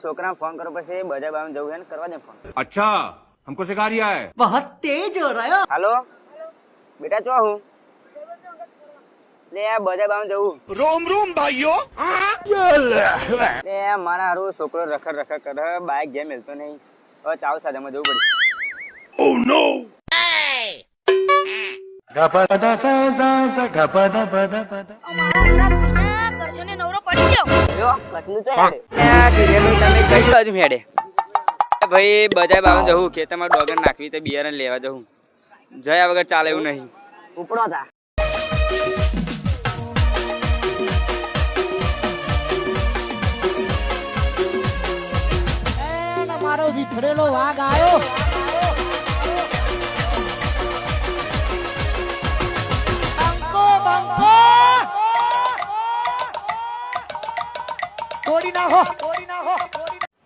છોકરા ફોન કરો પછી બધા બામ જવું હે ને કરવા દે ફોન अच्छा हमको सिखा रिया है बहुत तेज हो रहा है હાલો બેટા ચો હું લે આ બધા બામ જવું रोम रोम भाइयों લે મારા હારું છોકરો રખડ રખડ કરે બાઈક જેમ મેલતો નહીં હવે ચાવ સાદામાં જવું પડશે કરશને નવરો પડી ગયો તો હેડે. તમે કઈ બાજુ હેડે? ભાઈ બધા બાજુ જવું ખેતરમાં ડોગર નાખવી તો બિયારણ લેવા જવું. જયા વગર ચાલે એવું નહીં. ઉપડો થા મારો વિથરેલો વાઘ આવ્યો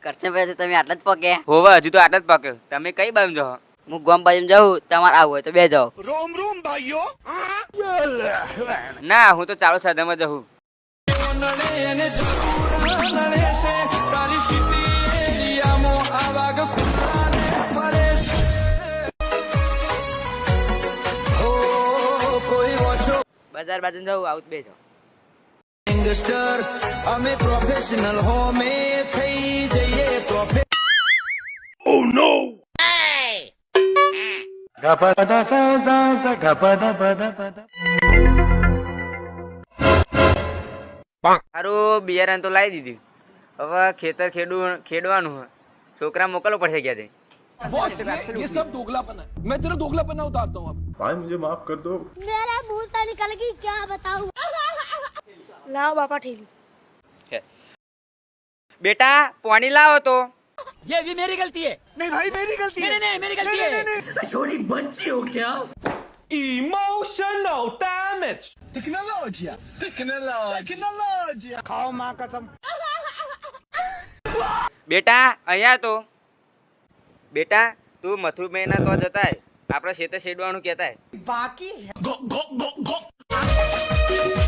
કરશનભાઈ હજુ તમે આટલા જ પગે. હોવે હજુ તો આટલા જ પગે. તમે કઈ બાજુ જાઓ? હું ગોમ બાજુ જાઉં તમારે આવું હોય તો બે જાઓ. રોમ રોમ ભાઈઓ. ના હું તો ચાલો સાધામાં જાઉં. બજાર બાજુ જાઉં આવું બે જાઓ. અમે પ્રોફેશનલ હોમે થઈ જઈએ. સારું બિયારણ તો લાવી દીધું હવે ખેતર ખેડવું ખેડવાનું હે. છોકરા મોકલવો પડશે ગયા છે ये सब दोगलापन है मैं तेरा दोगलापन उतारता हूँ अब भाई मुझे माफ कर दो मेरा मुंह से निकल गई क्या बताऊं लाओ बापा ठेली બેટા પાણી લાવો તો ये भी मेरी गलती है नहीं भाई मेरी गलती है नहीं नहीं मेरी गलती है छोटी बच्ची हो क्या इमोशनल डैमेज બેટા અહીંયા તો બેટા તું મથુરભાઈના તો જતા આપણે ખેતર શેડવાનું કહેતા મારો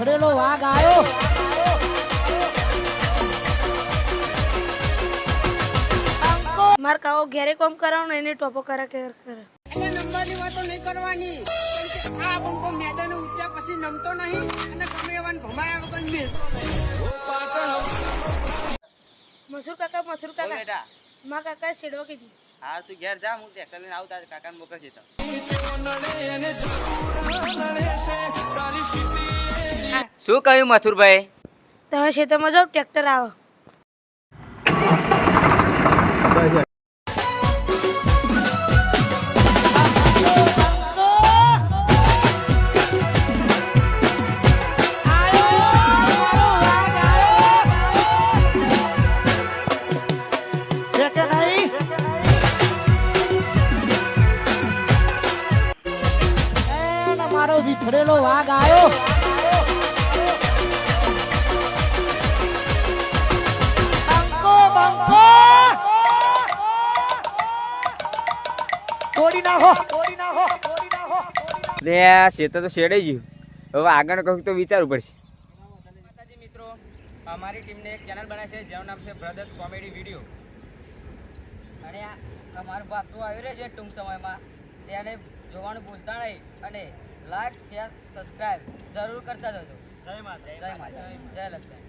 વિફરેલો વાઘ આવ્યો માર કાવો ઘેરે કોમ કરાવો ને એને ટોપો કરા કે કરે. મસૂર કાકા મસૂર કાકા. બેટા. માં કાકા છેડવા કીધી. હા તું ઘેર જા હું ટ્રેક્ટર લઈને આવતા કાકાને મોકલશે તો શું કહ્યું મથુરભાઈ? તમે ખેતરમાં જાઓ ટ્રેક્ટર આવે. મારો વિફરેલો વાઘ આવ્યો તોડી નાખો. તોડી નાખો તોડી નાખો લે આ શેતર તો શેડાઈ ગયું. હવે આગળ કહું તો વિચારવું પડશે. માતાજી મિત્રો અમારી ટીમને એક ચેનલ બનાવી છે જેનું નામ છે બ્રધર્સ કોમેડી વીડિયો અને આ અમારું ભાગતું આવી રહ્યું છે ટૂંક સમયમાં. તેને જોવાનું ભૂલતા નહીં અને લાઈક શેર સબસ્ક્રાઇબ જરૂર કરતા જજો. જય માતા જય માતા જય લક્ષ્મી